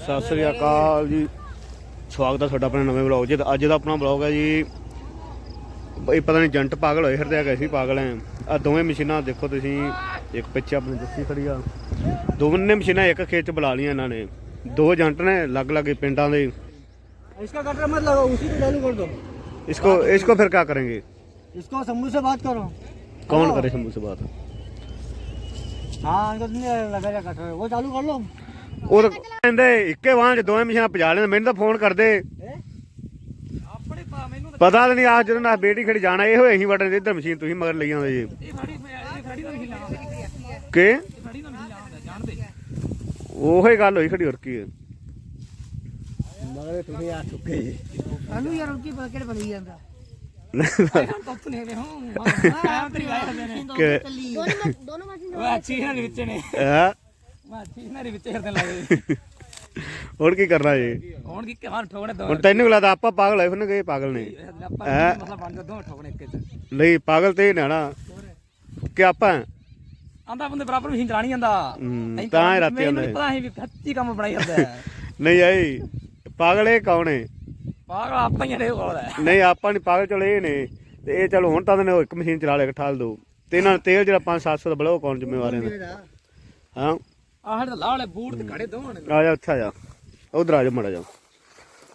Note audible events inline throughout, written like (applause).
ਸਤਿ ਸ੍ਰੀ ਅਕਾਲ ਜੀ ਸਵਾਗਤ ਹੈ ਤੁਹਾਡਾ ਆਪਣੇ ਨਵੇਂ ਵਲੌਗ 'ਚ ਤੇ ਅੱਜ ਦਾ ਆਪਣਾ ਵਲੌਗ ਹੈ ਜੀ ਬਈ ਪਤਾ ਨਹੀਂ ਜੰਟ ਪਾਗਲ ਹੋਏ ਫਿਰਦੇ ਆ ਕਿ ਅਸੀਂ ਪਾਗਲ ਆ ਆ ਦੋਵੇਂ ਮਸ਼ੀਨਾਂ ਦੇਖੋ ਤੁਸੀਂ ਇੱਕ ਪਿੱਛੇ ਆਪਣੀ ਜੱਸੀ ਖੜੀ ਆ ਦੋਵੇਂ ਮਸ਼ੀਨਾਂ ਇੱਕ ਖੇਤ 'ਚ ਬੁਲਾ ਲੀਆਂ ਇਹਨਾਂ ਨੇ ਦੋ ਜੰਟ ਨੇ ਅਲੱਗ-ਅਲੱਗ ਪਿੰਡਾਂ ਦੇ इसका कटर मत लगाओ उसी को चालू कर दो इसको इसको फिर क्या करेंगे इसको शंभू से बात करो कौन करे शंभू से बात हाँ इनको तुमने लगाया कटर वो चालू कर लो ਉਹ ਕਹਿੰਦੇ ਇੱਕੇ ਵਾਹਨ ਦੋਵੇਂ ਮਸ਼ੀਨਾਂ ਪਜਾ ਲੈਣ ਮੈਨੂੰ ਤਾਂ ਫੋਨ ਕਰਦੇ। ਪਤਾ ਨਹੀਂ ਆ ਜਦੋਂ ਨਾ ਬੇਟੀ ਖੜੀ ਜਾਣਾ ਇਹੋ ਇਹੀ ਵੜਨ ਦੇ ਇੱਧਰ ਮਸ਼ੀਨ ਤੁਸੀਂ ਮਗਰ ਲਈ ਆਉਂਦੇ ਜੀ। ਕਿ? ਸਾਡੀ ਗੱਲ ਹੋਈ ਖੜੀ ਹੋਰ ਕੀ ਹੈ। ਮਗਰ ਤੁਸੀਂ ਆ ਚੁੱਕੇ ਜੀ। ਸਾਨੂੰ ਯਾਰ ਉੱਚੀ ਪਤਾ ਕਿਹੜੇ ਬਣੀ ਜਾਂਦਾ। ਤੱਤ ਨੇ ਵੇ ਹਾਂ ਮੈਂ ਆਪਣੀ ਵਾਇਰ ਦੇ ਨੇ ਦੋਨੋਂ ਦੋਨੋਂ ਮਸ਼ੀਨ ਉਹ ਅੱਛੀ ਨਾਲ ਵਿੱਚ ਨੇ। ਹਾਂ? ਹੁਣ ਕੀ ਕਰਨਾ ਜੀ? ਹੁਣ ਕੀ ਕਹਾਂ ਠੋਕਣੇ ਦੋ ਹੁਣ ਤੈਨੂੰ ਲੱਗਦਾ ਆਪਾਂ ਪਾਗਲ ਹੋਏ ਹੁਣ ਗਏ ਪਾਗਲ ਨੇ ਆਪਾਂ ਨਹੀਂ ਪਾਗਲ ਤੇ ਨਾ ਨਾ ਕਿ ਆਪਾਂ? ਆਂਦਾ ਬੰਦੇ ਬਰਾਬਰ ਮਸ਼ੀਨ ਚਲਾਣੀ ਜਾਂਦਾ। ਤਾਂ ਹੀ ਰਾਤੀ ਆਉਂਦਾ ਪਤਾ ਹੀ ਵੀ ਸੱਚੀ ਕੰਮ ਬਣਾਈ ਜਾਂਦਾ (laughs) ਨਹੀਂ ਆਈ। ਪਾਗਲ ਇਹ ਕੌਣ ਹੈ ਪਾਗਲ ਆਪਾਂ ਹੀ ਨੇ ਕੋਲ। ਹੈ ਨਹੀਂ ਆਪਾਂ ਨਹੀਂ ਪਾਗਲ ਚਲੋ ਇਹ ਨੇ। ਤੇ ਇਹ ਚਲੋ ਹੁਣ ਤਾਂ ਨੇ ਇੱਕ ਮਸ਼ੀਨ ਚਲਾ ਲਿਆ ਠਾਲ ਦੋ। ਤੇ ਇਹਨਾਂ ਨੇ ਤੇਲ ਜਿਹੜਾ 5-700 ਦਾ ਬੜਾ ਕੌਣ ਜ਼ਿੰਮੇਵਾਰ ਹੈ ਹਾਂ। ਆਹ ਤੇ ਲਾਹ ਵਾਲੇ ਬੂਟ ਤੇ ਖੜੇ ਦੋਵਾਂ ਨੇ ਆ ਜਾ ਉੱਥੇ ਆ ਜਾ ਉਧਰ ਆ ਜਾ ਮੜਾ ਜਾ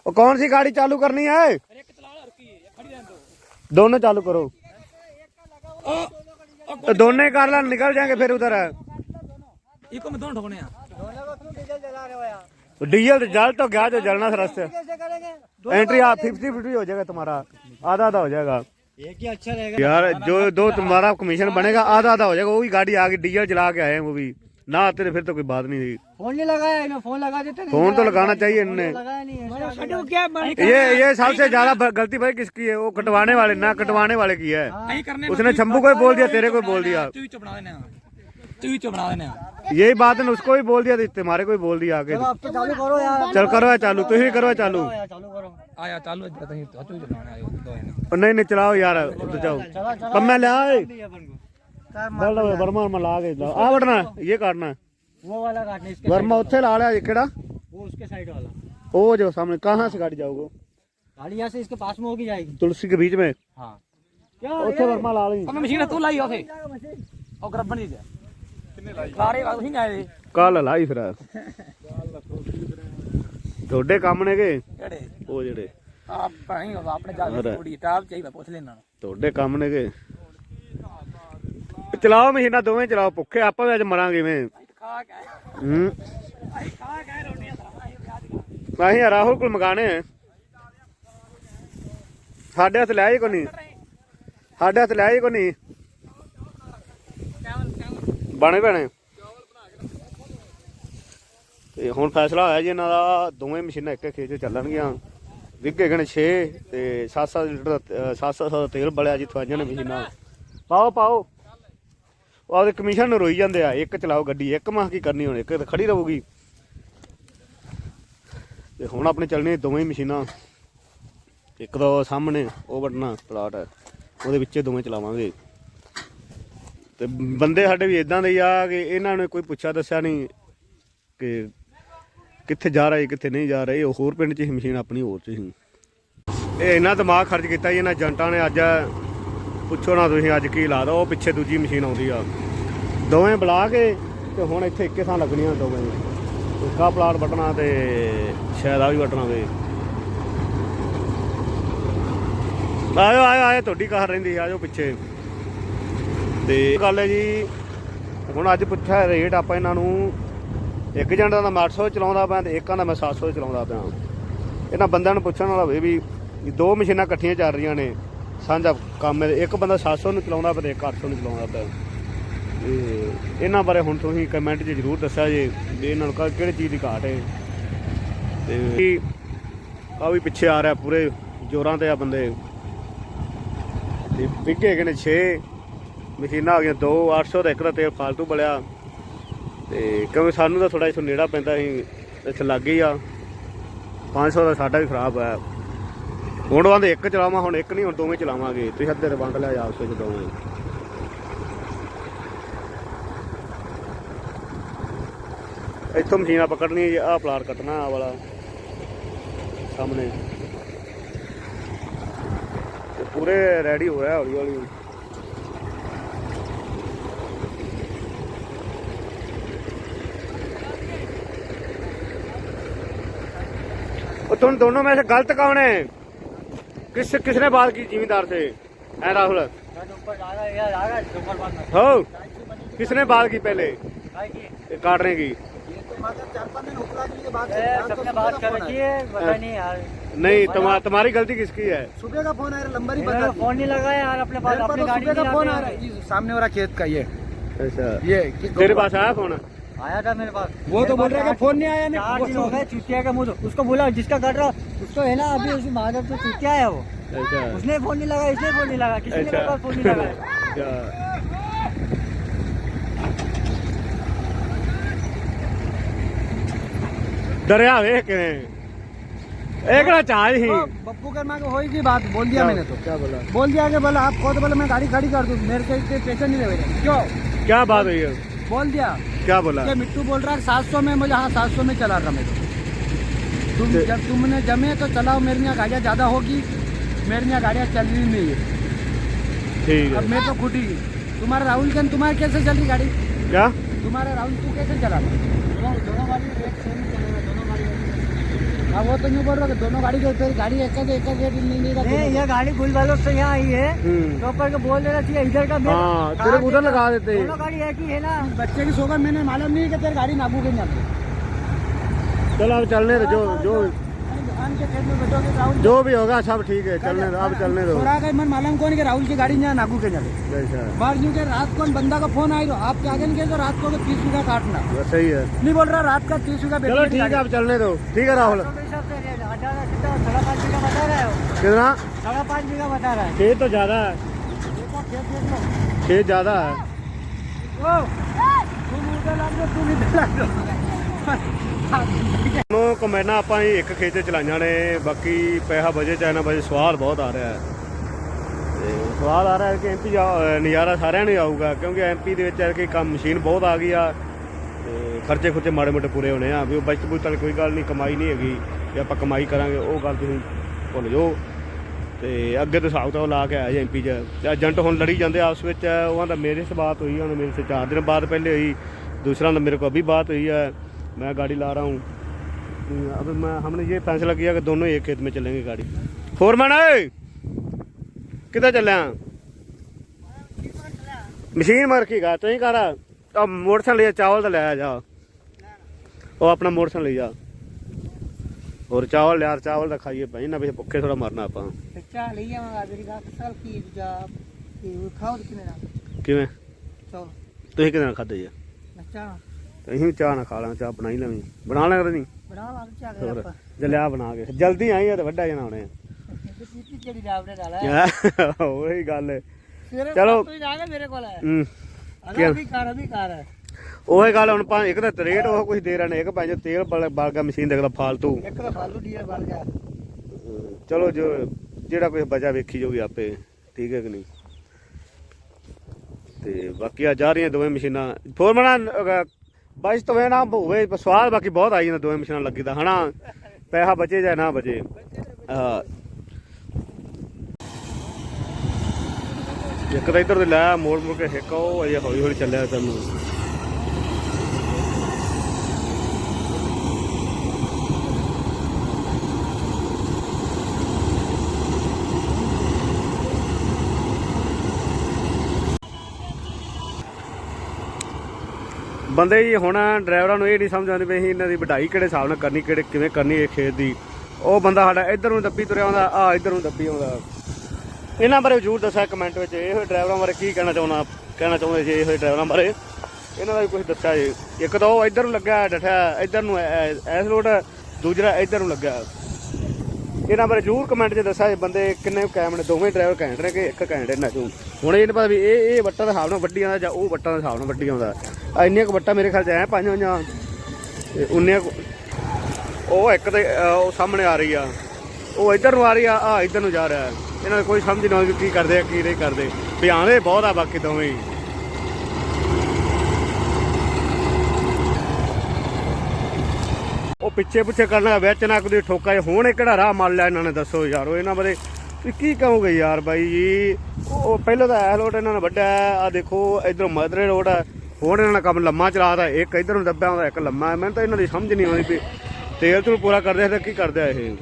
ਉਹ ਕੌਣ ਸੀ ਗਾੜੀ ਚਾਲੂ ਕਰਨੀ ਹੈ ਇੱਕ ਚਲਾ ਲਾ ਰੁਕੀ ਖੜੀ ਰਹਿਣ ਦੋ ਦੋਨੋਂ ਚਾਲੂ ਕਰੋ ਉਹ तो दोनों ही कर ला निकल जाएंगे फिर उधर ਇੱਕੋ ਮੈਂ ਦੋਨ ਠੋਕਣੇ ਆ डीजल जल तो गया जो जलना था रास्ते कैसे करेंगे एंट्री आप फिफ्टी फिफ्टी हो जाएगा तुम्हारा आधा आधा हो जाएगा एक ही अच्छा रहेगा यार जो दो तुम्हारा कमीशन बनेगा आधा आधा हो जाएगा वो भी गाड़ी आगे डीजल जला के आए हैं वो भी ना आते तो फिर तो कोई बात नहीं थी फोन नहीं लगाया इन्हें फोन लगा देते नहीं फोन तो लगाना चाहिए इनने लगाया नहीं है क्या ये ये सबसे ज्यादा ब- गलती भाई किसकी है वो कटवाने वाले ना कटवाने वाले की है नहीं करने उसने शंभू को ही बोल दिया तेरे को भी बोल दिया तू ही चुप बना देना तू ही चुप बना देना यही बात ने उसको भी बोल दिया तो तुम्हारे को भी बोल दिया आगे अब तो चालू करो यार चल करो है चालू तुम ही करो है चालू चालू करो आया चालू तू ही चलाना आयो दो और नहीं नहीं चलाओ यार उधर जाओ चला चला कब मैं ले आए कार ਚੱਲ ਓਏ ਵਰਮਾ ਵਰਮਾ ਲਾ ਕੇ ਲਾ ਆ ਵੜਨਾ ਇਹ ਕਰਨਾ वो वाला काटने इसके ਵਰਮਾ ਉੱਥੇ ਲਾ ਲਿਆ ਇਹ ਕਿਹੜਾ वो उसके साइड वाला ਉਹ ਜੋ ਸਾਹਮਣੇ ਕਹਾਂ से गाड़ी जाओगे गाड़ी यहाँ से इसके पास में होगी जाएगी तुलसी के बीच में हाँ क्या ਉੱਥੇ ਵਰਮਾ ਲਾ ਲਈ मैं मशीन तू लाई उसे और गरबन दी कितने लाई सारे उसी आए ਕੱਲ ਲਾਈ ਫਿਰ ਤੁਹਾਡੇ ਕੰਮ ਨੇਗੇ ਕਿਹੜੇ ਉਹ ਜਿਹੜੇ ਆ ਭਾਈ ਆਪਣੇ ਜਾ ਹੋਰ। ਕੇ ਥੋੜੀ ਟਾਪ ਚਾਹੀਦਾ ਪੁੱਛ ਲੈਣਾ ਤੁਹਾਡੇ ਕੰਮ ਨੇਗੇ ਚਲਾਓ ਮਸ਼ੀਨਾਂ ਦੋਵੇਂ ਚਲਾਓ ਭੁੱਖੇ ਆਪਾਂ ਵੀ ਅੱਜ ਮਰਾਂਗੇ ਮੈਂ ਖਾ ਕੇ ਹੂੰ। ਖਾ ਕੇ ਰੋਟੀਆਂ ਅਸੀਂ ਰਾਹੁਲ ਕੋਲ ਮਗਾਣੇ ਸਾਡੇ ਹੱਥ ਲੈ ਹੀ ਕੋ ਨਹੀਂ ਸਾਡੇ ਹੱਥ ਲੈ ਹੀ ਕੋ ਨਹੀਂ ਬਾਣੇ ਭੈਣੇ। ਤੇ ਹੁਣ ਫੈਸਲਾ ਹੋਇਆ ਜੀ ਇਹਨਾਂ ਦਾ ਦੋਵੇਂ ਮਸ਼ੀਨਾਂ ਇੱਕ ਖੇਤ 'ਚ ਚੱਲਣਗੀਆਂ। ਵਿਗੇ ਗਣ 6 ਤੇ 7-7 ਲੀਟਰ 7-7 ਦਾ ਤੇਲ ਬਲਿਆ ਜਿੱਥੋਂ ਆਈਆਂ ਨੇ ਮਸ਼ੀਨਾਂ। ਪਾਓ ਪਾਓ। ਉਹ ਆਪਦੇ ਕਮਿਸ਼ਨ ਨੂੰ ਰੋਈ ਜਾਂਦੇ ਆ, ਇੱਕ ਚਲਾਓ ਗੱਡੀ, ਇੱਕ ਮਾਹ ਕੀ ਕਰਨੀ ਹੁਣ, ਇੱਕ ਤਾਂ ਖੜੀ ਰਹੂਗੀ। ਤੇ ਹੁਣ ਆਪਣੇ ਚੱਲਣੇ ਦੋਵੇਂ ਮਸ਼ੀਨਾਂ, ਇੱਕ ਤਾਂ ਸਾਹਮਣੇ, ਉਹ ਵੱਡਣਾ ਪਲਾਟ ਹੈ, ਉਹਦੇ ਵਿੱਚ ਦੋਵੇਂ ਚਲਾਵਾਂਗੇ। ਤੇ ਬੰਦੇ ਸਾਡੇ ਵੀ ਇਦਾਂ ਦੇ ਆ ਕਿ ਇਹਨਾਂ ਨੇ ਕੋਈ ਪੁੱਛਿਆ ਦੱਸਿਆ ਨਹੀਂ ਕਿ ਕਿੱਥੇ ਜਾ ਰਹੇ, ਕਿੱਥੇ ਨਹੀਂ ਜਾ ਰਹੇ, ਉਹ ਹੋਰ ਪਿੰਡ 'ਚ ਹੀ ਮਸ਼ੀਨ ਆਪਣੀ ਹੋਰ 'ਚ ਹੀ। ਇਹ ਇੰਨਾ ਦਿਮਾਗ ਖਰਚ ਕੀਤਾ ਜੀ, ਇਹਨਾਂ ਏਜੰਟਾਂ ਨੇ ਅੱਜ ਪੁੱਛੋ ਨਾ ਤੁਸੀਂ ਅੱਜ ਕੀ ਲਾ ਦੋ ਉਹ ਪਿੱਛੇ ਦੂਜੀ ਮਸ਼ੀਨ ਆਉਂਦੀ ਆ। ਦੋਵੇਂ ਬੁਲਾ ਕੇ ਤੇ ਹੁਣ ਇੱਥੇ ਇੱਕੇ ਥਾਂ ਲੱਗਣੀਆਂ ਦੋਵੇਂ। ਇੱਕਾ ਪਲਾਟ ਵੱਟਣਾ ਤੇ ਸ਼ਾਇਦ ਆ ਵੀ ਵੱਟਣਾ ਵੇ। ਆਇਓ ਆਇਓ ਆਇਓ, ਤੁਹਾਡੀ ਕਾਰ ਰਹਿੰਦੀ ਆ ਜਾਓ ਪਿੱਛੇ। ਤੇ ਗੱਲ ਹੈ ਜੀ, ਹੁਣ ਅੱਜ ਪੁੱਛਿਆ ਰੇਟ ਆਪਾਂ ਇਹਨਾਂ ਨੂੰ, ਇੱਕ ਜਣਾ ਦਾ ਮੈਂ 800 ਚਲਾਉਂਦਾ ਪਿਆ ਤੇ ਇੱਕਾਂ ਦਾ ਮੈਂ 700 ਚਲਾਉਂਦਾ ਪਿਆ। ਇਹਨਾਂ ਬੰਦਿਆਂ ਨੂੰ ਪੁੱਛਣ ਵਾਲਾ ਹੋਵੇ ਵੀ ਦੋ ਮਸ਼ੀਨਾਂ ਇਕੱਠੀਆਂ ਚੱਲ ਰਹੀਆਂ ਨੇ। ਸਾਂਝਾ ਕੰਮ ਹੈ। ਇੱਕ ਬੰਦਾ 700 ਨੂੰ ਚਲਾਉਂਦਾ ਪਿਆ ਤੇ ਇੱਕ 800 ਨੂੰ ਚਲਾਉਂਦਾ ਪਿਆ। ਤੇ ਇਹਨਾਂ ਬਾਰੇ ਹੁਣ ਤੁਸੀਂ ਕਮੈਂਟ 'ਚ ਜ਼ਰੂਰ ਦੱਸਿਆ ਜੇ ਵੀ ਇਹਨਾਂ ਨੂੰ ਕਿਹੜੀ ਚੀਜ਼ ਦੀ ਘਾਟ ਹੈ। ਤੇ ਆ ਵੀ ਪਿੱਛੇ ਆ ਰਿਹਾ ਪੂਰੇ ਜ਼ੋਰਾਂ ਤੇ ਆ ਬੰਦੇ। ਤੇ ਵਿੱਗੇ ਹੈਗੇ ਨੇ 6 ਮਸ਼ੀਨਾਂ ਆ ਗਈਆਂ ਦੋ 800 ਦਾ ਇੱਕ ਦਾ ਤੇਲ ਫਾਲਤੂ ਬਲਿਆ। ਤੇ ਕਿਉਂਕਿ ਸਾਨੂੰ ਤਾਂ ਥੋੜਾ ਇੱਥੋਂ ਨੇੜਾ ਪੈਂਦਾ ਸੀ, ਇੱਥੇ ਲੱਗ ਹੀ ਆ। 500 ਦਾ ਸਾਡਾ ਵੀ ਖਰਾਬ ਹੋਇਆ। ਹੁਣ ਬੰਦ ਇੱਕ ਚਲਾਵਾਂ, ਹੁਣ ਇੱਕ ਨਹੀਂ, ਹੁਣ ਦੋਵੇਂ ਚਲਾਵਾਂਗੇ। ਤੁਸੀਂ ਅੱਧੇ ਵੰਡ ਲਿਆ ਆਪਸ ਵਿੱਚ ਦੋਵੇਂ। ਇੱਥੋਂ ਮਸ਼ੀਨਾਂ ਆ ਪਕੜਨੀ ਆਹ ਪਲਾਟ ਕੱਟਣਾ ਆ ਵਾਲਾ। ਸਾਹਮਣੇ। ਤੇ ਪੂਰੇ ਰੈਡੀ ਹੋ ਰਿਹਾ ਹੌਲੀ ਹੌਲੀ ਉਹ ਤੁਹਾਨੂੰ ਦੋਨੋਂ ਮੈਂ ਗਲਤ ਕੌਣ ਹੈ? किस किसने बात की जिम्मेदार से? है राहुल। हो। किसने बात की पहले? काटने की। सबने बात कर रखी है पता नहीं यार तुम्हारी तुम्हारी गलती किसकी है? सुबह का फ़ोन आ रहा है नंबर ही बता फ़ोन नहीं लगा यार अपने पास अपनी पास गाड़ी का फ़ोन आ रहा है। सामने वाला खेत का ये। अच्छा। ये तेरे पास आया फ़ोन? आया था मेरे पास। वो तो बोल रहा है फ़ोन नहीं आया चार दिन नहीं हो गए चुटिया का मुँह उसको बोला जिसका कट रहा उसको है ना अभी उसी महादेव तो चुटिया है वो। अच्छा। उसने फ़ोन नहीं लगा इसने फ़ोन नहीं लगा किसी ने अच्छा। फ़ोन नहीं लगाया। (laughs) अच्छा। डरिया वे एक ना चाह ही। तो बप्पू के माँ को होई की बात बोल दिया मैंने तो। क्या बोला? बोल दिया कि बोला आप खुद बोले मैं गाड़ी खड़ी कर दूँ मेरे से पैसे नहीं लगे क्यों? क्या बात हुई है? बोल दिया। क्या बोला? ये मिट्टू बोल रहा है सात सौ में मुझे हाँ सात सौ में चला रहा मैं तुम ते- जब तुमने जमे तो चलाओ मेरे यहाँ गाड़ियाँ ज़्यादा होगी मेरे यहाँ गाड़ियाँ चल रही नहीं है। ठीक अब है मैं तो खुटी तुम्हारा राहुल के तुम्हारे कैसे चल रही गाड़ी? क्या? तुम्हारा राहुल तू कैसे चला रहा? दोनों वाली सेम चल गाड़ी हाँ वो तो नहीं बोल रहा कि दोनों गाड़ी के फिर गाड़ी एक एक एक रेट नहीं नहीं नहीं रखी ये गाड़ी गुल वालों से यहाँ आई है हम्म तो ऊपर को बोल देना चाहिए इधर का मेरा- हाँ, कहाँ तेरे को उधर के- लगा देते। दोनों गाड़ी एक ही है ना बच्चे की सोकर मैंने मालूम नहीं कि तेरी गाड़ी नागू के नहीं आती चलो अब चलने दो जो जो धान के खेत में बैठोगे राहुल जो भी होगा सब ठीक है चलने दो अब चलने दो। थोड़ा का मन मालूम कौन कि राहुल की गाड़ी यहाँ नागू के ऐसा बाहर न्यू के रात को बंदा का फ़ोन आई तो आप क्या आगे नहीं तो रात को तीस रुपया काटना? सही है। नहीं बोल रहा रात का तीस रुपया चलो ठीक है अब चलने दो। ठीक है राहुल। तो कितना साढ़े पाँच बीघा बता रहा है? कितना? साढ़े पाँच बीघा बता रहा है। खेत तो ज़्यादा है। खेत ज़्यादा है। तुम उधर लग दो तुम इधर लग दो ਨੂੰ ਕੰਬਾਈਨਾਂ ਆਪਾਂ ਹੀ ਇੱਕ ਖੇਤ ਚਲਾਈਆਂ ਨੇ, ਬਾਕੀ ਪੈਸਾ ਵਜੇ ਚਾਹੇ ਨਾ ਵਜੇ ਸਵਾਲ ਬਹੁਤ ਆ ਰਿਹਾ ਹੈ। ਤੇ ਸਵਾਲ ਆ ਰਿਹਾ ਕਿ ਐਮਪੀ ਨਜ਼ਾਰਾ ਸਾਰਿਆਂ ਨੂੰ ਆਊਗਾ, ਕਿਉਂਕਿ ਐਮਪੀ ਦੇ ਵਿੱਚ ਕਿ ਕੰਮ ਮਸ਼ੀਨ ਬਹੁਤ ਆ ਗਈ ਆ। ਤੇ ਖਰਚੇ ਖੁਰਚੇ ਮਾੜੇ ਮੋਟੇ ਪੂਰੇ ਹੋਣੇ ਆ, ਵੀ ਉਹ ਬਚਤ ਬੁਚਤ ਕੋਈ ਗੱਲ ਨਹੀਂ, ਕਮਾਈ ਨਹੀਂ ਹੈਗੀ ਜੇ ਆਪਾਂ ਕਮਾਈ ਕਰਾਂਗੇ, ਉਹ ਗੱਲ ਤੁਸੀਂ ਭੁੱਲ ਜਾਓ। ਤੇ ਅੱਗੇ ਤੋਂ ਸਾਬਤ ਤਾਂ ਲਾ ਕੇ ਆਇਆ ਐਮਪੀ ਚ। ਏਜੰਟ ਹੁਣ ਲੜੀ ਜਾਂਦੇ ਆਪਸ ਵਿੱਚ, ਉਹਨਾਂ ਦਾ ਮੇਰੇ ਸਬਾਤ ਹੋਈ ਹੁਣ ਮੇਰੇ ਸੇ 4 ਦਿਨ ਬਾਅਦ ਪਹਿਲੇ ਹੋਈ, ਦੂਸਰਾ ਦਾ ਮੇਰੇ ਕੋਲ ਅਭੀ ਬਾਤ ਹੋਈ ਹੈ। मैं गाड़ी ला रहा हूँ अब मैं हमने ये फैसला किया कि दोनों एक खेत में चलेंगे गाड़ी फोरमैन है किधर चल रहे हैं मशीन मार की गा तो ही कर अब मोटरसाइकिल ले चावल तो ले आ जा ਉਹ ਆਪਣਾ ਮੋਟਰਸਾਈਕਲ ਲੈ ਜਾ ਹੋਰ ਚਾਵਲ ਯਾਰ ਚਾਵਲ ਤਾਂ ਖਾਈਏ ਭਾਈ ਨਾ ਵੀ ਭੁੱਖੇ ਥੋੜਾ ਮਰਨਾ ਆਪਾਂ अच्छा ले जाऊंगा मेरी बात साल की जा कि वो खाओ कितने ना ਕਿਵੇਂ चलो ਤੁਸੀਂ ਕਿਹਦੇ ਨਾਲ ਖਾਦੇ ਜੀ अच्छा ਤੇ ਅਸੀਂ ਚਾਹ ਨਾ ਖਾ ਲਾਂ ਚਾਹ ਬਣਾਈ ਹੀ ਲਵੀਂ ਬਣਾ ਲਾਂ ਨਹੀਂ ਬਣਾ ਲਾਂ ਚਾਹ ਕਰ ਜਲਿਆ ਬਣਾ ਕੇ। ਜਲਦੀ ਆਈ ਆ ਤੇ ਵੱਡਾ ਜਣਾ ਆਉਣੇ ਜਿਹੜੀ ਰਾਵੜੇ ਨਾਲ ਉਹੀ ਗੱਲ ਚਲੋ। ਤੁਸੀਂ ਜਾ ਕੇ ਮੇਰੇ ਕੋਲ। ਆਇਆ ਹੂੰ ਅਭੀ ਕਰ ਅਭੀ ਕਰ। ਉਹੇ ਗੱਲ ਹੁਣ ਪੰਜ ਇੱਕ ਤਾਂ ਰੇਟ ਉਹ ਕੁਝ ਦੇ ਰਹੇ ਇੱਕ ਪੰਜ ਤੇਲ ਬਲਗਾ ਮਸ਼ੀਨ ਦੇਖਦਾ ਫਾਲਤੂ। ਇੱਕ ਤਾਂ ਫਾਲਤੂ ਡੀਜ਼ਲ ਬਲ ਗਿਆ। ਚਲੋ ਜੋ ਜਿਹੜਾ ਕੋਈ ਬਚਾ ਵੇਖੀ ਜੋਗੀ ਆਪੇ ਠੀਕ ਹੈ ਕਿ ਨਹੀਂ? ਤੇ ਬਾਕੀ ਆ ਜਾ ਰਹੀਆਂ ਦੋਵੇਂ ਮਸ਼ੀਨਾਂ। ਫੋਰਮਣਾ ਬਸ ਤਵੇ ਨਾ ਹੋਵੇ ਸਵਾਦ ਬਾਕੀ ਬਹੁਤ ਆਈ ਜਾਂਦਾ, ਦੋਵੇਂ ਮਸ਼ੀਨਾਂ ਲੱਗੀ ਦਾ ਹਨਾ? ਪੈਸਾ ਬਚੇ ਜਾਂ ਨਾ ਬਚੇ। ਹਾਂ। ਇੱਕ ਤਾਂ ਇੱਧਰ ਤੇ ਲੈ ਮੋੜ ਮੋੜ ਕੇ ਹਿੱਕ ਉਹ ਅਜੇ ਹੌਲੀ ਹੌਲੀ ਚੱਲਿਆ ਤੈਨੂੰ ਬੰਦੇ ਜੀ ਹੁਣ ਡਰਾਈਵਰਾਂ ਨੂੰ ਇਹ ਨਹੀਂ ਸਮਝ ਆਉਂਦੀ ਵੀ ਅਸੀਂ ਇਹਨਾਂ ਦੀ ਵਢਾਈ ਕਿਹੜੇ ਹਿਸਾਬ ਨਾਲ ਕਰਨੀ, ਕਿਹੜੇ ਕਿਵੇਂ ਕਰਨੀ ਇਹ ਖੇਤ ਦੀ। ਉਹ ਬੰਦਾ ਸਾਡਾ ਇੱਧਰ ਨੂੰ ਦੱਬੀ ਤੁਰਿਆ ਆਉਂਦਾ ਆ ਇੱਧਰ ਨੂੰ ਦੱਬੀ ਆਉਂਦਾ। ਇਹਨਾਂ ਬਾਰੇ ਜ਼ਰੂਰ ਦੱਸਿਆ ਕਮੈਂਟ ਵਿੱਚ, ਇਹੋ ਡਰਾਈਵਰਾਂ ਬਾਰੇ ਕੀ ਕਹਿਣਾ ਚਾਹੁੰਦਾ, ਕਹਿਣਾ ਚਾਹੁੰਦੇ ਸੀ ਇਹੋ ਡਰਾਈਵਰਾਂ ਬਾਰੇ? ਇਹਨਾਂ ਦਾ ਵੀ ਕੁਝ ਦੱਸਿਆ ਜੀ। ਇੱਕ ਤਾਂ ਉਹ ਇੱਧਰ ਨੂੰ ਲੱਗਾ ਡਠਿਆ, ਇੱਧਰ ਨੂੰ ਐਸ ਰੋਡ, ਦੂਜਾ ਇੱਧਰ ਨੂੰ ਲੱਗਾ ਇਹਨਾਂ ਬਾਰੇ ਜ਼ਰੂਰ ਕਮੈਂਟ 'ਚ ਦੱਸਿਆ ਜੀ ਬੰਦੇ ਕਿੰਨੇ ਕਾਇਮ ਨੇ, ਦੋਵੇਂ ਡਰਾਈਵਰ ਘੈਂਟ ਨੇ ਕਿ ਇੱਕ ਘੈਂਟ ਇਹਨਾਂ ਤੂੰ ਹੁਣ ਇਹ ਨਹੀਂ ਪਤਾ ਵੀ ਇਹ ਇਹ ਵੱਟਾਂ ਦਾ ਹਿਸਾਬ ਨਾਲ ਵੱਡੀ ਆਉਂਦਾ ਜਾਂ ਉਹ ਵੱਟਾਂ ਦਾ ਹਿਸਾਬ ਨਾਲ ਵੱਡੀ ਆਉਂਦਾ। ਇੰਨੀਆਂ ਕੁ ਵੱਟਾਂ ਮੇਰੇ ਖਿਆਲ 'ਚ ਐ ਪੰਜ ਹੋਈਆਂ, ਤੇ ਉਨੇ ਕੁ- ਉਹ ਇੱਕ ਤੇ ਉਹ ਸਾਹਮਣੇ ਆ ਰਹੀ ਆ। ਉਹ ਇੱਧਰ ਨੂੰ ਆ ਰਹੀ ਆ ਆ ਇੱਧਰ ਨੂੰ ਜਾ ਰਿਹਾ। ਇਹਨਾਂ ਨੂੰ ਕੋਈ ਸਮਝ ਨਹੀਂ ਆਉਂਦੀ ਕੀ ਕਰਦੇ ਆ, ਕੀ ਨਹੀਂ ਕਰਦੇ। ਵੀ ਧਿਆਨ ਬਹੁਤ ਆ ਬਾਕੀ ਦੋਵੇਂ ਪਿੱਛੇ ਪਿੱਛੇ ਕਰਨਾ ਵਿੱਚ ਨਾ ਕੋਈ ਠੋਕਾ ਜਿਹਾ। ਹੁਣ ਇਹ ਕਿਹੜਾ ਰਾਹ ਮੰਨ ਲਿਆ ਇਹਨਾਂ ਨੇ, ਦੱਸੋ ਯਾਰੋ ਇਹਨਾਂ ਬਾਰੇ ਵੀ ਕੀ ਕਹੋਗੇ ਯਾਰ ਬਾਈ ਜੀ? ਉਹ ਪਹਿਲਾਂ ਤਾਂ ਇਹ ਰੋਡ ਇਹਨਾਂ ਨੇ ਵੱਡਾ ਆ ਦੇਖੋ, ਇਧਰੋਂ ਮਦਰੇ ਰੋਡ ਆ। ਹੁਣ ਇਹਨਾਂ ਨੇ ਕੰਮ ਲੰਮਾ ਚਲਾਤਾ, ਇੱਕ ਇਧਰ ਨੂੰ ਦੱਬਿਆ ਹੁੰਦਾ ਇੱਕ ਲੰਮਾ। ਮੈਨੂੰ ਤਾਂ ਇਹਨਾਂ ਦੀ ਸਮਝ ਨਹੀਂ ਆਉਂਦੀ ਵੀ ਤੇਲ ਤੂੰ ਪੂਰਾ ਕਰਦੇ ਆ ਤਾਂ ਕੀ ਕਰਦੇ ਆ ਇਹ?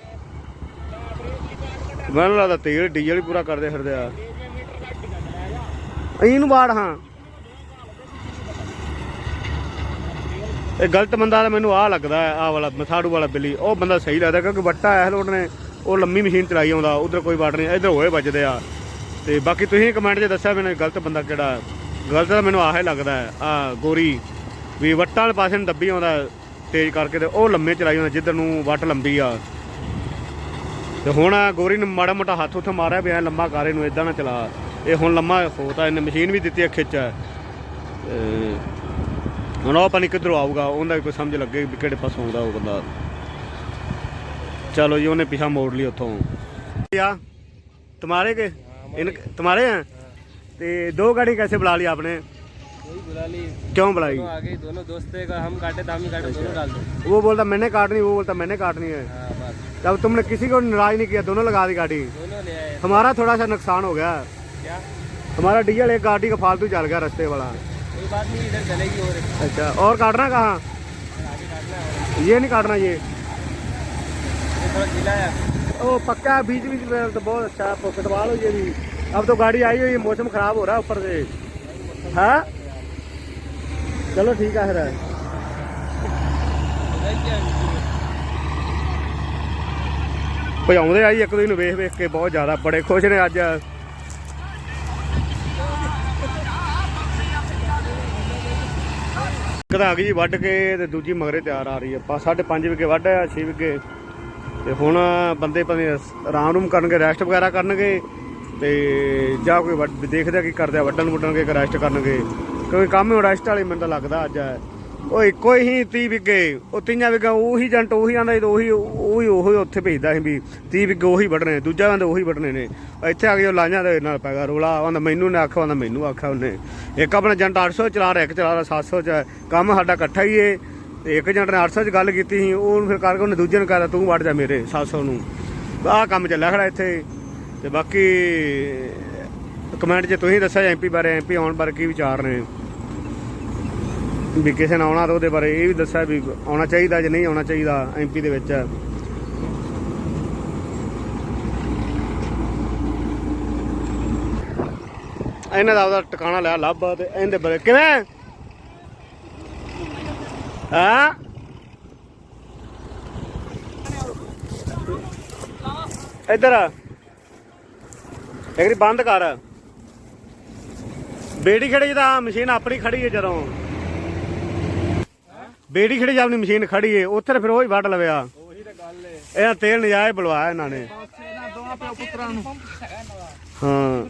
ਮੈਨੂੰ ਲੱਗਦਾ ਤੇਲ ਡੀਜ਼ਲ ਹੀ ਪੂਰਾ ਕਰਦੇ ਫਿਰਦੇ ਆ। ਇਹਨੂੰ ਬਾੜ ਹਾਂ। ਇਹ ਗਲਤ ਬੰਦਾ ਤਾਂ ਮੈਨੂੰ ਆਹ ਲੱਗਦਾ ਆਹ ਵਾਲਾ ਮਸਾੜੂ ਵਾਲਾ ਬਿੱਲੀ। ਉਹ ਬੰਦਾ ਸਹੀ ਲੱਗਦਾ ਕਿਉਂਕਿ ਵੱਟਾ ਐ ਲੋਡ ਨੇ। ਉਹ ਲੰਮੀ ਮਸ਼ੀਨ ਚਲਾਈ ਆਉਂਦਾ, ਉਧਰ ਕੋਈ ਵਾਟ ਨਹੀਂ, ਇਧਰ ਹੋਏ ਵੱਜਦੇ ਆ। ਤੇ ਬਾਕੀ ਤੁਸੀਂ ਕਮੈਂਟ 'ਚ ਦੱਸਿਆ ਮੈਨੂੰ ਗਲਤ ਬੰਦਾ ਕਿਹੜਾ ਗਲਤ ਤਾਂ ਮੈਨੂੰ ਆਹ ਹੀ ਲੱਗਦਾ ਆ ਗੋਰੀ। ਵੀ ਵੱਟਾਂ ਵਾਲੇ ਪਾਸੇ ਨੂੰ ਦੱਬੀ ਆਉਂਦਾ, ਤੇਜ਼ ਕਰਕੇ ਤੇ ਉਹ ਲੰਮੇ ਚਲਾਈ ਆਉਂਦਾ, ਜਿੱਧਰ ਨੂੰ ਵੱਟ ਲੰਬੀ ਆ। ਤੇ ਹੁਣ ਗੋਰੀ ਨੂੰ ਮਾੜਾ ਮੋਟਾ ਹੱਥ ਉੱਥੇ ਮਾਰਿਆ ਵੀ ਪਿਆ, ਲੰਮਾ ਕਾਰੇ ਨੂੰ ਇਦਾਂ ਨਾ ਚਲਾ। ਇਹ ਹੁਣ ਲੰਮਾ ਹੋਤਾ, ਇਹਨੇ ਮਸ਼ੀਨ ਵੀ ਦਿੱਤੀ ਆ ਖਿੱਚ। ਤੇ ਹੁਣ ਉਹ ਪਤਾ ਕਿੱਧਰੋਂ ਆਊਗਾ ਉਹਦਾ ਵੀ ਕੋਈ ਸਮਝ ਲੱਗੇ ਵੀ ਕਿਹੜੇ ਪਾਸੋਂ ਆਉਂਦਾ ਉਹ ਬੰਦਾ ਚਲੋ ਜੀ ਉਹਨੇ ਪਿਛਾ ਮੋੜ ਲਈ ਉੱਥੋਂ ਆ तुम्हारे के इन तुम्हारे हैं ते दो गाड़ी कैसे बुला ली आपने वही बुला ली क्यों बुलाई दोनों आगे दोनों दोस्त का हम काटे तो हम ही काटे दोनों डाल दो वो बोलता मैंने काटनी वो बोलता मैंने काटनी है हाँ बस तब तुमने किसी को नाराज नहीं किया दोनों लगा दी गाड़ी दोनों ले आए हमारा थोड़ा सा नुकसान हो गया क्या हमारा डीजल एक गाड़ी का फालतू चल गया रास्ते वाला कोई बात नहीं इधर चलेगी और अच्छा और काटना कहाँ आगे काटना है ये नहीं काटना ये ये थोड़ा गीला है ओ पक्का है, बीच बीच में तो बहुत अच्छा है फुटबॉल हो ये भी अब तो गाड़ी आई हुई है मौसम खराब हो रहा है ऊपर से हाँ चलो ठीक है फिर उधर क्या ਭਜਾਉਂਦੇ ਆ ਜੀ ਇੱਕ ਦੂਜੇ ਨੂੰ ਵੇਖ ਵੇਖ ਕੇ ਬਹੁਤ ਜ਼ਿਆਦਾ ਬੜੇ ਖੁਸ਼ ਨੇ ਅੱਜ ਕਦਾ ਆ ਗਈ ਜੀ ਵੱਢ ਕੇ ਤੇ ਦੂਜੀ ਮਗਰੇ ਤਿਆਰ ਆ ਰਹੀ ਹੈ। ਆਪਾਂ ਸਾਢੇ ਪੰਜ ਵਿਗੇ ਵੱਢ ਆ 6 ਵਿਗੇ ਤੇ ਹੁਣ ਬੰਦੇ ਪਤਾ ਆਰਾਮ ਰੂਮ ਕਰਨਗੇ, ਰੈਸਟ ਵਗੈਰਾ ਕਰਨਗੇ ਤੇ ਜਾਂ ਕੋਈ ਵੱਢ- ਦੇਖਦੇ ਆ ਕੀ ਕਰਦੇ ਆ ਵੱਢਣ ਵੁੱਢਣਗੇ ਕਿ ਰੈਸਟ ਕਰਨਗੇ। ਕਿਉਂਕਿ ਕੰਮ ਹੀ ਰੈਸਟ ਵਾਲੀ, ਮੈਨੂੰ ਤਾਂ ਲੱਗਦਾ ਅੱਜ ਹੈ। ਉਹ ਇੱਕੋ ਹੀ 30 ਵਿਗੇ, ਉਹ ਤੀਆਂ ਵਿਗਾ, ਉਹੀ ਜੰਟ ਉਹੀ ਆਂਦਾ ਉਹੀ ਉਹੀ ਉਹੀ ਉੱਥੇ ਭੇਜਦਾ ਸੀ ਵੀ 30 ਵਿਗੇ ਉਹੀ ਵੱਢਣੇ ਦੂਜਾ ਬੰਦਾ ਉਹੀ ਵੱਢਣੇ ਨੇ। ਇੱਥੇ ਆ ਕੇ ਉਹ ਲਾਈਆਂ ਦੇ ਨਾਲ ਪੈ ਗਿਆ ਰੋਲਾ ਆਂਦਾ ਮੈਨੂੰ ਨੇ ਆਖਿਆ ਆਂਦਾ ਮੈਨੂੰ ਆਖਿਆ ਉਹਨੇ। ਇੱਕ ਆਪਣਾ ਜੰਟ 800 ਚਲਾ ਰਿਹਾ, ਇੱਕ ਚਲਾ ਰਿਹਾ 700 ਚ। ਕੰਮ ਸਾਡਾ ਇਕੱਠਾ ਹੀ ਏ। ਤੇ ਇੱਕ ਜੰਟ ਨੇ 800 ਚ ਗੱਲ ਕੀਤੀ ਸੀ ਉਹਨੂੰ ਫਿਰ ਕਰਕੇ ਉਹਨੇ ਦੂਜੇ ਨੂੰ ਕਹਿੰਦਾ ਤੂੰ ਵੱਢ ਜਾ ਮੇਰੇ 700 ਨੂੰ। ਆਹ ਕੰਮ ਚੱਲਿਆ ਖੜਾ ਇੱਥੇ। ਤੇ ਬਾਕੀ ਕਮੈਂਟ 'ਚ ਤੁਸੀਂ ਦੱਸਿਆ ਐਮਪੀ ਬਾਰੇ ਐਮਪੀ ਆਉਣ ਬਾਰੇ ਕੀ ਵਿਚਾਰ ਨੇ। ਵੀ ਕਿਸੇ ਨੇ ਆਉਣਾ ਤਾਂ ਉਹਦੇ ਬਾਰੇ ਇਹ ਵੀ ਦੱਸਿਆ ਵੀ ਆਉਣਾ ਚਾਹੀਦਾ ਜਾਂ ਨਹੀਂ ਆਉਣਾ ਚਾਹੀਦਾ ਐਮਪੀ ਦੇ ਵਿੱਚ। ਇਹਨਾਂ ਦਾ ਉਹਦਾ ਟਿਕਾਣਾ ਲਿਆ, ਲੱਭ ਤੇ ਇਹਦੇ ਬਾਰੇ ਕਿਵੇਂ? ਹਾਂ? ਇੱਧਰ ਇੱਕ ਵਾਰੀ ਬੰਦ ਕਰ। ਬੇੜੀ ਖੜੀ ਜਿਹਦਾ ਮਸ਼ੀਨ ਆਪਣੀ ਖੜੀ ਹੈ ਜਦੋਂ। ਬੇੜੀ ਖੜੀ ਆਪਣੀ ਮਸ਼ੀਨ ਖੜੀ ਹੈ ਉੱਥੇ ਫਿਰ ਉਹ ਹੀ ਵੱਢ ਲਵਿਆ ਉਹੀ ਤਾਂ ਗੱਲ ਹੈ ਇਹ ਤੇਲ ਨਜਾਇਜ਼ ਬਲਵਾਇਆ ਇਹਨਾਂ ਨੇ। ਇਹਨਾਂ ਦੋਵਾਂ ਪਿਓ ਪੁੱਤਰਾਂ ਨੂੰ। ਹਾਂ।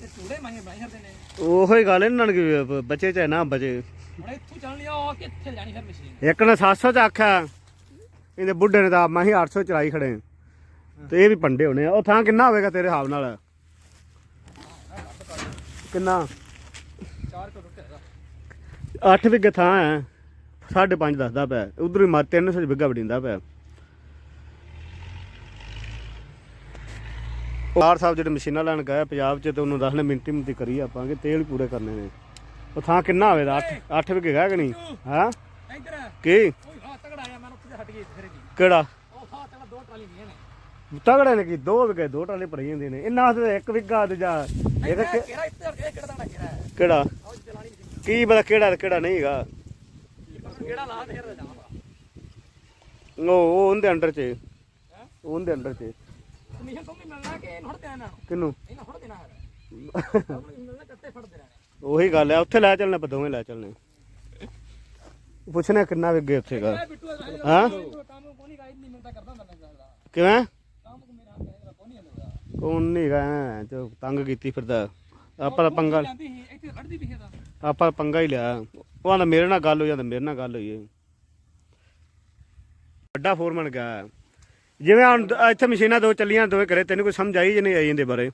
ਤੇ ਚੂੜੇ ਮਾਈਆਂ ਬਣਾਈ ਫਿਰਦੇ ਨੇ। ਉਹੋ ਹੀ ਗੱਲ ਇਹਨਾਂ ਨੂੰ ਬਚੇ ਚਾਹੇ ਨਾ ਬਚੇ। ਹੁਣ ਇੱਥੋਂ ਚੱਲ ਲਿਆ ਉਹ ਕਿੱਥੇ ਜਾਣੀ ਫਿਰ ਮਸ਼ੀਨ? ਇੱਕ ਨੇ 700 ਚ ਆਖਿਆ ਇਹਦੇ ਬੁੱਢੇ ਨੇ ਤਾਂ ਮੈਂ ਹੀ 800 ਚਲਾਈ ਖੜੇ। ਤੇ ਇਹ ਵੀ ਪੰਡੇ ਹੋਣੇ ਆ। ਉਹ ਥਾਂ ਕਿੰਨਾ ਹੋਵੇਗਾ ਤੇਰੇ ਹਿਸਾਬ ਨਾਲ? ਕਿੰਨਾ? 4 ਕਿਲੋ ਟੁੱਟਿਆ ਹੈਗਾ 8 ਵਿਗੇ ਥਾਂ ਹੈ 5.5 ਦੱਸਦਾ ਪਿਆ। ਉਧਰ ਹੀ ਮਾ 300 ਵਿਗਾ ਵੜਿੰਦਾ ਪਿਆ। ਕਾਰ ਸਾਹਿਬ ਜਿਹੜੇ ਮਸ਼ੀਨਾਂ ਲੈਣ ਗਏ ਪੰਜਾਬ 'ਚ ਤੇ ਉਹਨੂੰ ਦੱਸਣੇ ਮਿੰਟੀ ਮਿੰਟੀ ਕਰੀ ਆਪਾਂ ਕਿ ਤੇਲ ਪੂਰੇ ਕਰਨੇ ਨੇ। ਉਹ ਥਾਂ ਕਿੰਨਾ ਹੋਵੇਗਾ 8 8 ਵਿਗੇ ਹੈ ਕਿ ਨਹੀਂ? ਹਾਂ? ਇੱਧਰ। ਕੀ? ਜੀ। ਕਿਹੜਾ? ਤਗੜਾ ਦੋ ਨੇ। ਕੀ ਦੋ ਵਿਗੇ ਦੋ ਟਾਲੇ ਭਰੀ ਜਾਂਦੇ ਨੇ। ਇਹਨਾਂ ਤੇ ਇੱਕ ਵਿਗਾ ਦੂਜਾ ਇੱਕ ਇਹ ਕਿਹੜਾ ਕਿਹੜਾ ਦਾ ਕੀ ਪਤਾ ਕਿਹੜਾ ਤੇ ਕਿਹੜਾ ਨਹੀਂ ਹੈਗਾ। ਕਿਹੜਾ ਲਾ ਦੇ ਫਿਰ ਜਾਵਾਂਗਾ ਉਹ ਉਹ ਉਹਦੇ ਅੰਡਰ 'ਚ। ਉਹਦੇ ਅੰਡਰ 'ਚ। ਕਮਿਸ਼ਨ ਤੋਂ ਵੀ ਮਿਲਣਾ ਕਿ ਇਹਨੂੰ ਹਟ ਦੇਣਾ? ਇਹਨਾਂ ਨੂੰ ਕਿਨੂੰ ਇਹਨਾਂ ਹਟ ਦੇਣਾ ਹੈ ਆਪਣੀ ਮਿਲਣਾ ਕੱਤੇ ਫੜ ਦੇਣਾ ਉਹੀ ਗੱਲ ਹੈ ਉੱਥੇ ਲੈ ਚੱਲਣੇ ਆਪਾਂ ਦੋਵੇਂ ਲੈ ਚੱਲਣੇ। ਪੁੱਛਣਾ ਕਿੰਨਾ ਵਿਗੇ ਹਾਂ? ਕਿਵੇਂ? ਕੋਣੀ ਨਹੀਂ ਜੋ ਤੰਗ ਕੀਤੀ ਫਿਰਦਾ। ਆਪਾਂ ਪੰਗਾ ਆਪਾਂ ਪੰਗਾ ਹੀ ਲਿਆ। ਉਹ ਆਂਦਾ ਮੇਰੇ ਨਾਲ ਗੱਲ ਹੋ ਜਾਂਦਾ ਮੇਰੇ ਨਾਲ ਗੱਲ ਹੋਈ ਹੈ ਵੱਡਾ ਫੋਰਮੈਨ ਗਿਆ। ਜਿਵੇਂ ਹੁਣ ਇੱਥੇ ਮਸ਼ੀਨਾਂ ਦੋ ਚੱਲੀਆਂ ਦੋਵੇਂ ਕਰੇ ਤੈਨੂੰ ਕੋਈ ਸਮਝ ਆਈ ਜਾਂ ਨਹੀਂ ਆਈ ਇਹਦੇ ਬਾਰੇ?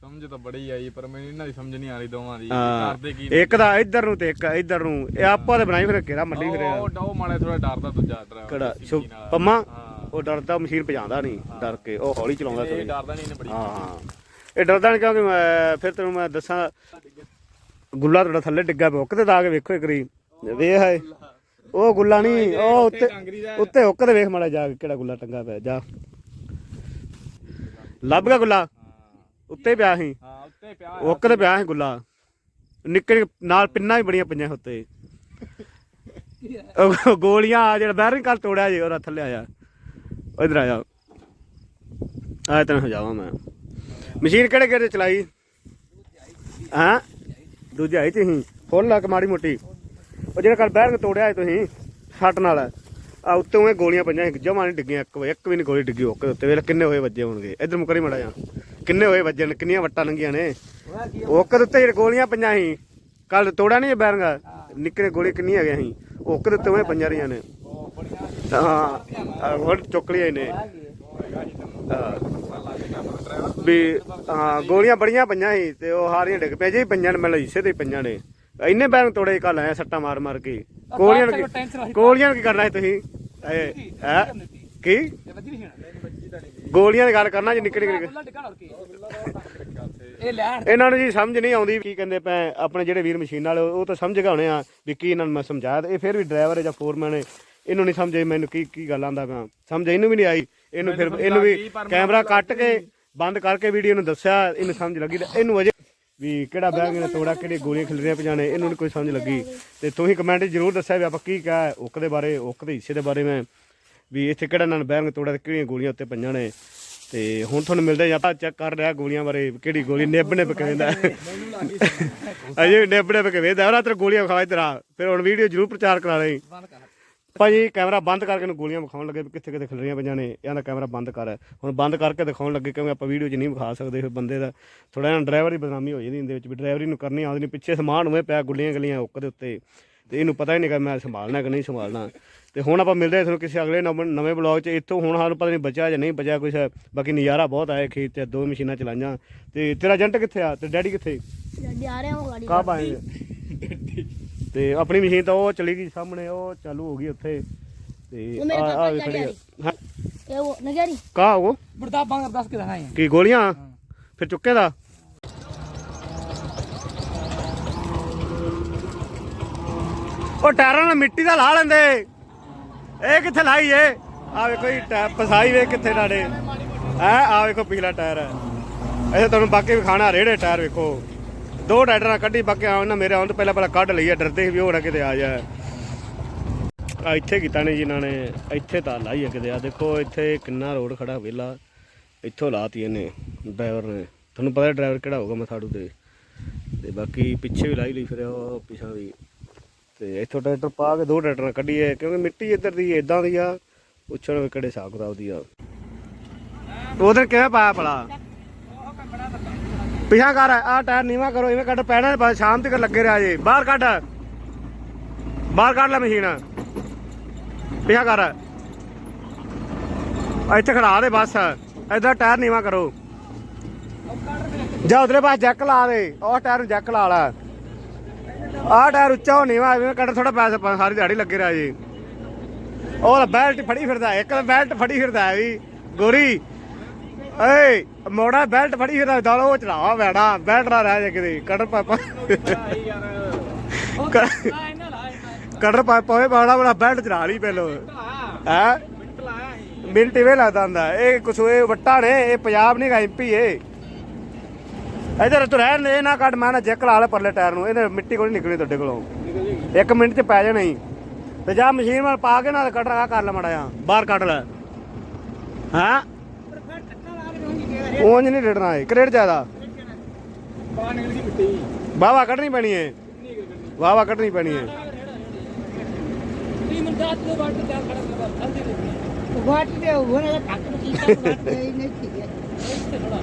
ਸਮਝ ਤਾਂ ਬੜੀ ਆਈ ਪਰ ਮੈਨੂੰ ਇਹਨਾਂ ਦੀ ਸਮਝ ਨਹੀਂ ਆ ਰਹੀ ਦੋਵਾਂ ਦੀ। ਕਰਦੇ ਕੀ ਇੱਕ ਦਾ ਇੱਧਰ ਨੂੰ ਤੇ ਇੱਕ ਇੱਧਰ ਨੂੰ। ਇਹ ਆਪਾਂ ਤੇ ਬਣਾਈ ਫਿਰ ਘੇਰਾ ਮੱਲੀ ਫਿਰ ਉਹ ਉਹ ਮਾੜੇ ਥੋੜਾ ਡਰਦਾ ਦੂਜਾ ਡਰਾਈਵਰ ਕਿਹੜਾ। ਪੰਮਾ? ਉਹ ਡਰਦਾ ਮਸ਼ੀਨ ਭਜਾਉਂਦਾ ਨਹੀਂ ਡਰ ਕੇ। ਉਹ ਹੌਲੀ ਚਲਾਉਂਦਾ ਇਹ ਡਰਦਾ ਨਹੀਂ ਇਹਨੇ ਬੜੀ। ਹਾਂ। ਇਹ ਡਰਦਾ ਨਹੀਂ ਕਿਉਂਕਿ ਮੈਂ- ਫਿਰ ਤੈਨੂੰ ਮੈਂ ਦੱਸਾਂ। ਗੁੱਲਾ ਤੁਹਾਡਾ ਥੱਲੇ ਡਿੱਗਾ ਪਿਆ ਉੱਕ ਤੇ ਲਾ ਕੇ ਵੇਖੋ ਇੱਕ ਰੀ ਵੇਖ ਹਾਏ, ਉਹ ਗੁੱਲਾ ਨਹੀਂ ਉਹ ਉੱਤੇ ਉੱਤੇ ਹੁੱਕ ਤੇ ਵੇਖ ਮਾੜਾ ਜਾ ਕੇ ਕਿਹੜਾ ਗੁੱਲਾ ਟੰਗਾ ਪਿਆ, ਜਾ। ਲੱਭ ਗਿਆ ਗੁੱਲਾ? ਉੱਤੇ ਪਿਆ ਸੀ। ਹਾਂ ਉੱਤੇ ਪਿਆ ਹੁੱਕ ਤੇ ਪਿਆ ਸੀ ਗੁੱਲਾ। ਨਿੱਕੇ ਨਾਲ ਪਿੰਨਾਂ ਵੀ ਬੜੀਆਂ ਪਈਆਂ ਉੱਤੇ। ਗੋਲੀਆਂ ਆ ਜਿਹੜਾ ਬੈਰਿੰਗ ਕਰ ਤੋੜਿਆ ਜੇ ਉਹਦਾ ਥੱਲੇ ਆਇਆ। ਇਧਰ ਆਇਆ। ਆ ਤੈਨੂੰ ਹਜਾਵਾਂ ਮੈਂ। ਮਸ਼ੀਨ ਕਿਹੜੇ ਕਿਹੜੇ ਚਲਾਈ? ਹਾਂ? ਦੂਜੀ ਆਈ ਤੁਸੀਂ, ਫੁੱਲ ਲਾ ਮਾੜੀ ਮੋਟੀ। ਉਹ ਜਿਹੜਾ ਕੱਲ ਬੈਰਿੰਗ ਤੋੜਿਆ ਤੁਸੀਂ, ਸੱਟ ਨਾਲ। ਆ ਉੱਤੋਂ ਇਹ ਗੋਲੀਆਂ ਪਈਆਂ ਸੀ, ਜਮਾਂ ਨਹੀਂ ਡਿੱਗੀਆਂ, ਇੱਕ ਇੱਕ ਵੀ ਨਹੀਂ ਗੋਲੀ ਡਿੱਗੀ ਓਕੇ ਉੱਤੇ। ਵੇਖ ਕਿੰਨੇ ਹੋਏ ਵੱਜੇ ਹੋਣਗੇ। ਇਧਰ ਮੁਕਰੀ ਮੜਾ ਜਾ ਕਿੰਨੇ ਹੋਏ ਵੱਜੇ ਨੇ, ਕਿੰਨੀਆਂ ਵੱਟਾਂ ਲੰਗੀਆਂ ਨੇ। ਓਕੇ ਦੇ ਉੱਤੇ ਜਿਹੜੇ ਗੋਲੀਆਂ ਪਈਆਂ ਸੀ ਕੱਲ ਤੋੜਿਆ ਨਹੀਂ ਬੈਰਿੰਗ ਨਿੱਕੇ ਗੋਲੀ ਕਿੰਨੀ ਹੈਗੀਆਂ ਸੀ ਓਕੇ ਦੇ ਉੱਤੇ ਉਹ ਪੰਜਾਂ ਰਹੀਆਂ ਨੇ। ਹਾਂ ਆਹ ਹੁਣ ਚੁੱਕ ਲਿਆ ਇਹਨੇ। ਹਾਂ। ਵੀ ਹਾਂ ਗੋਲੀਆਂ ਬੜੀਆਂ ਪਈਆਂ ਸੀ ਤੇ ਉਹ ਹਾਰੀਆਂ ਡਿੱਗ ਪਿਆ ਜੀ ਪਈਆਂ ਨੇ ਮੈਨੂੰ ਹਿੱਸੇ ਤੇ ਪਈਆਂ ਨੇ। ਇੰਨੇ ਬੈਰੰਗ ਤੋੜੇ ਕੱਲ ਆਇਆ ਸੱਟਾਂ ਮਾਰ ਮਾਰ ਕੇ। ਗੋਲੀਆਂ ਨੂੰ ਕੀ- ਗੋਲੀਆਂ ਨੂੰ ਕੀ ਕਰਨਾ ਹੈ ਤੁਸੀਂ? ਇਹ ਹੈ? ਕੀ ਗੋਲੀਆਂ ਦੀ ਗੱਲ ਕਰਨਾ ਜੀ ਨਿੱਕੇ ਨਿੱਕੇ ਇਹ ਲੈਣ। ਇਹਨਾਂ ਨੂੰ ਜੀ ਸਮਝ ਨਹੀਂ ਆਉਂਦੀ ਕੀ ਕਹਿੰਦੇ ਪਏ ਆਪਣੇ ਜਿਹੜੇ ਵੀਰ ਮਸ਼ੀਨ ਵਾਲੇ ਉਹ ਤਾਂ ਸਮਝ ਗਏ ਹੋਣੇ ਆ ਵੀ ਕੀ ਇਹਨਾਂ ਨੂੰ ਮੈਂ ਸਮਝਾਇਆ ਤੇ ਇਹ ਫਿਰ ਵੀ ਡਰਾਈਵਰ ਹੈ ਜਾਂ ਫੋਰਮੈਨ ਹੈ ਇਹਨੂੰ ਨਹੀਂ ਸਮਝੇ ਮੈਨੂੰ ਕੀ ਕੀ ਗੱਲ ਆਂਦਾ ਪਿਆ। ਸਮਝ ਇਹਨੂੰ ਵੀ ਨਹੀਂ ਆਈ। ਇਹਨੂੰ ਫਿਰ ਇਹਨੂੰ ਵੀ ਕੈਮਰਾ ਕੱਟ ਕੇ ਬੰਦ ਕਰਕੇ ਵੀਡੀਓ ਨੂੰ ਦੱਸਿਆ, ਇਹਨੂੰ ਸਮਝ ਲੱਗੀ ਤੇ ਇਹਨੂੰ ਅਜੇ ਵੀ ਕਿਹੜਾ ਬੈਗ ਨੇ ਤੋੜਾ, ਕਿਹੜੀ ਗੋਲੀਆਂ ਖਿਲਰੀਆਂ ਪਜਾਣੇ ਇਹਨੂੰ ਕੋਈ ਸਮਝ ਲੱਗੀ। ਤੇ ਤੁਸੀਂ ਕਮੈਂਟ ਜ਼ਰੂਰ ਦੱਸਿਆ ਵੀ ਆਪਾਂ ਕੀ ਕਿਹਾ ਓਕ ਦੇ ਬਾਰੇ ਓਕ ਦੇ ਹਿੱਸੇ ਦੇ ਬਾਰੇ ਮੈਂ, ਵੀ ਇੱਥੇ ਕਿਹੜਾ ਨਾਲ ਬੈਗ ਤੋੜਾ ਤੇ ਕਿਹੜੀਆਂ ਗੋਲੀਆਂ ਉੱਤੇ ਪਈਆਂ ਨੇ। ਤੇ ਹੁਣ ਤੁਹਾਨੂੰ ਮਿਲਦੇ ਆਪਾਂ ਚੈੱਕ ਕਰ ਰਿਹਾ ਗੋਲੀਆਂ ਬਾਰੇ, ਕਿਹੜੀ ਗੋਲੀ ਨਿੱਬ ਨਿੱਬ ਕਹਿੰਦਾ ਅਜੇ ਨਿੱਬ ਨਿੱਬ ਕੇ ਵੇਦਾ ਉਹਨਾਂ ਗੋਲੀਆਂ ਖਾ ਤੇਰਾ, ਫਿਰ ਹੁਣ ਵੀਡੀਓ ਜ਼ਰੂਰ ਪ੍ਰਚਾਰ ਕਰਾ ਲਈ। ਭਾਜੀ ਕੈਮਰਾ ਬੰਦ ਕਰਕੇ ਨੂੰ ਗੋਲੀਆਂ ਵਿਖਾਉਣ ਲੱਗੇ ਵੀ ਕਿੱਥੇ ਕਿੱਥੇ ਖਿਲ ਰਹੀਆਂ ਪਈਆਂ ਨੇ। ਇਹਦਾ ਕੈਮਰਾ ਬੰਦ ਕਰ। ਹੁਣ ਬੰਦ ਕਰਕੇ ਦਿਖਾਉਣ ਲੱਗੇ ਕਿਉਂਕਿ ਆਪਾਂ ਵੀਡੀਓ 'ਚ ਨਹੀਂ ਵਿਖਾ ਸਕਦੇ ਫਿਰ ਬੰਦੇ ਦਾ। ਥੋੜਾ ਜਿਹਾ ਡਰਾਈਵਰ ਦੀ ਬਦਨਾਮੀ ਹੋ ਜਾਂਦੀ ਇਹਦੇ ਵਿੱਚ ਵੀ ਡਰਾਈਵਰੀ ਨੂੰ ਕਰਨੀ ਆਉਂਦੀ ਨਹੀਂ। ਪਿੱਛੇ ਸਮਾਨ ਹੋਵੇ ਪਿਆ ਗੁੱਲੀਆਂ ਗਲੀਆਂ ਉੱਕ ਦੇ ਉੱਤੇ। ਤੇ ਇਹਨੂੰ ਪਤਾ ਹੀ ਨਹੀਂ ਕਿ ਮੈਂ ਸੰਭਾਲਣਾ ਕਿ ਨਹੀਂ ਸੰਭਾਲਣਾ। ਤੇ ਹੁਣ ਆਪਾਂ ਮਿਲਦੇ ਹਾਂ ਤੁਹਾਨੂੰ ਕਿਸੇ ਅਗਲੇ ਨਵੇਂ ਨਵੇਂ ਬਲੌਗ 'ਚ। ਇੱਥੋਂ ਹੁਣ ਸਾਨੂੰ ਪਤਾ ਨਹੀਂ ਬਚਿਆ ਜਾਂ ਨਹੀਂ ਬਚਿਆ ਕੁਛ। ਬਾਕੀ ਨਜ਼ਾਰਾ ਬਹੁਤ ਆਇਆ ਖੇਤ 'ਚ। ਦੋ ਮਸ਼ੀਨਾਂ ਚਲਾਈਆਂ। ਤੇ ਤੇਰਾ ਏਜੰਟ ਕਿੱਥੇ ਆ? ਤੇ ਡੈਡੀ ਕਿੱਥੇ? ਜਾ ਰਹੇ ਹਾਂ ਗਾੜੀ। ਕਾ ਪਾਏਗੇ ਤੇ ਆਪਣੀ ਮਸ਼ੀਨ ਤਾਂ ਉਹ ਚਲੀ ਗਈ ਸਾਹਮਣੇ ਉਹ ਚਾਲੂ ਹੋ ਗਈ ਉੱਥੇ। ਤੇ ਉਹ ਮੇਰੇ ਆ ਪਾਪਾ ਆ ਦੀ ਖੜੀ ਆ। ਹਾਂ। ਇਹ ਉਹ ਨਗਰੀ ਕਾ ਉਹ? ਬਰਦਾ ਬੰਗ ਦੱਸ ਕੇ ਦਿਖਾਏ ਆ। ਕੀ ਗੋਲੀਆਂ? ਫਿਰ ਚੁੱਕੇ ਦਾ? ਉਹ ਟਾਇਰਾਂ ਨਾਲ ਮਿੱਟੀ ਦਾ ਲਾ ਲੈਂਦੇ। ਇਹ ਕਿੱਥੇ ਲਾਈ ਏ? ਆ ਵੇਖੋ ਜੀ ਟਾਇਰ ਪਸਾਈ ਵੇ ਕਿੱਥੇ ਡਾੜੇ ਹੈ ਆ ਵੇਖੋ ਪਿਛਲਾ ਟਾਇਰ ਹੈ। ਐਸੇ ਤੁਹਾਨੂੰ ਬਾਕੀ ਵੀ ਖਾਣਾ ਰੇੜੇ ਟਾਇਰ ਵੇਖੋ। ਦੋ ਟਾਇਰਾਂ ਨਾਲ ਕੱਢੀ, ਬਾਕੀ ਆਉਣ ਨਾ ਮੇਰੇ ਆਉਣ ਤੋਂ ਪਹਿਲਾਂ ਪਹਿਲਾਂ ਕੱਢ ਲਈ ਆ, ਡਰਦੇ ਸੀ ਵੀ ਉਹ ਕਿਤੇ ਆ ਜਾ ਆ ਇੱਥੇ ਕੀਤਾ ਨੇ ਜੀ ਇਹਨਾਂ ਨੇ, ਇੱਥੇ ਤਾਂ ਲਾਈ ਆ ਕਿਤੇ। ਆ ਦੇਖੋ, ਇੱਥੇ ਕਿੰਨਾ ਰੋਡ ਖੜਾ ਵਿਹਲਾ। ਇੱਥੋਂ ਲਾਤੀ ਇਹਨੇ ਡਰਾਈਵਰ ਨੇ। ਤੁਹਾਨੂੰ ਪਤਾ ਡਰਾਈਵਰ ਕਿਹੜਾ ਹੋਊਗਾ ਮਥਾੜੂ ਤੇ ਤੇ ਬਾਕੀ ਪਿੱਛੇ ਵੀ ਲਾਈ ਲਈ ਫਿਰ ਉਹ ਪਿਛਾ ਵੀ। ਤੇ ਇੱਥੋਂ ਟਰੈਕਟਰ ਪਾ ਕੇ ਦੋ ਟਰੈਕਟਰਾਂ ਕੱਢੀਏ, ਕਿਉਂਕਿ ਮਿੱਟੀ ਇੱਧਰ ਦੀ ਇਦਾਂ ਦੀ ਆ। ਪੁੱਛਣ ਵੀ ਕਿਹੜੇ ਹਿਸਾਬ ਕਿਤਾਬ ਦੀ ਆ। ਉਧਰ ਕਿਵੇਂ ਪਾਇਆ ਭਲਾ? ਪਿਛਾ ਕਰ, ਆ ਟਾਇਰ ਨੀਵਾ ਕਰੋ, ਇਵੇਂ ਕੱਢ, ਪੈਣਾ ਬਸ ਸ਼ਾਮ ਤੱਕ ਲੱਗੇ ਰਿਹਾ ਜੇ। ਬਾਹਰ ਕੱਢ। ਬਾਹਰ ਕੱਢ ਲੈ ਮਸ਼ੀਨ। ਪਿਛਾ ਕਰ। ਇੱਥੇ ਖੜਾ ਦੇ ਬਸ। ਇਧਰ ਟਾਇਰ ਨੀਵਾ ਕਰੋ। ਜਾ ਉਧਰੇ ਪਾਸ ਜੈਕ ਲਾ ਦੇ। ਉਹ ਟਾਇਰ ਨੂੰ ਜੈਕ ਲਾ ਲਾ। ਆਹ ਟਾਇਰ ਉੱਚਾ ਹੋ ਨੀਵਾ ਐਵੇਂ ਕੱਢ ਥੋੜਾ ਪੈਸਾ ਸਾਰੀ ਦਿਹਾੜੀ ਲੱਗੇ ਰਿਹਾ ਜੀ। ਉਹ ਬੈਲਟ ਫੜੀ ਫਿਰਦਾ, ਇੱਕ ਬੈਲਟ ਫੜੀ ਫਿਰਦਾ ਹੈ ਵੀ। ਗੋਰੀ। ਏ ਮੋੜਾ ਬੈਲਟ ਫੜੀ ਫਿਰਦਾ ਦਲ ਉਹ ਚਲਾਵਾ ਬੈੜਾ ਬੈਲਟ ਨਾ ਰਹਿ ਜਾ ਕਿਤੇ ਕੱਢ ਪਾਪਾ ਕੱਢ ਪਾਪਾ ਓਏ ਬਾੜਾ ਬੜਾ ਬੈਲਟ ਚਲਾ ਲਈ ਪਹਿਲੋ। ਹੈ? ਮਿੰਟ ਇਵੇਂ ਲੱਗਦਾ ਹੁੰਦਾ। ਇਹ ਕੁਛ ਇਹ ਵੱਟਾ ਨੇ ਇਹ ਪੰਜਾਬ ਨਹੀਂ ਗਾ ਐਮਪੀ ਏ। ਇਧਰ ਤੂੰ ਰਹਿਣ ਦੇ ਨਾ ਕੱਢ ਮੈਂ ਨਾ ਜੈਕ ਲਾ ਲੈ ਪਰਲੇ ਟਾਇਰ ਨੂੰ। ਇਹਨੇ ਮਿੱਟੀ ਕੋਈ ਨਿਕਲੀ ਤੁਹਾਡੇ ਕੋਲੋਂ। ਇੱਕ ਮਿੰਟ ਚ ਪੈ ਜਾਣਾ ਹੀ ਤੇ ਜਾ ਮਸ਼ੀਨ ਨਾਲ ਪਾ ਕੇ ਨਾਲ ਕੱਢ ਰਹਾ ਕਰ ਲੈ ਮੜਾ ਆ ਬਾਹਰ ਕੱਢ ਲੈ। ਹਾਂ? ਉਂਝ ਨਹੀਂ ਡੜਨਾ ਏ ਕਰੇਟ ਜ਼ਿਆਦਾ। ਬਾਹਰ ਨਿਕਲ ਗਈ ਮਿੱਟੀ। ਵਾਵਾ ਕੱਢਣੀ ਪੈਣੀ ਏ। ਵਾਵਾ ਕੱਢਣੀ? ਪੈਣੀ ਤੀ ਮਿੰਟ ਆਤ ਦੇ ਵਾਟ ਤੇ ਖੜਾ ਦੇ ਵਾਟ ਤੇ ਉਹ ਨਾ ਟੱਕ ਕੀਤਾ ਵਾਟ ਨਹੀਂ ਨਹੀਂ ਠੀਕ ਹੈ। ਇੱਥੇ ਖੜਾ।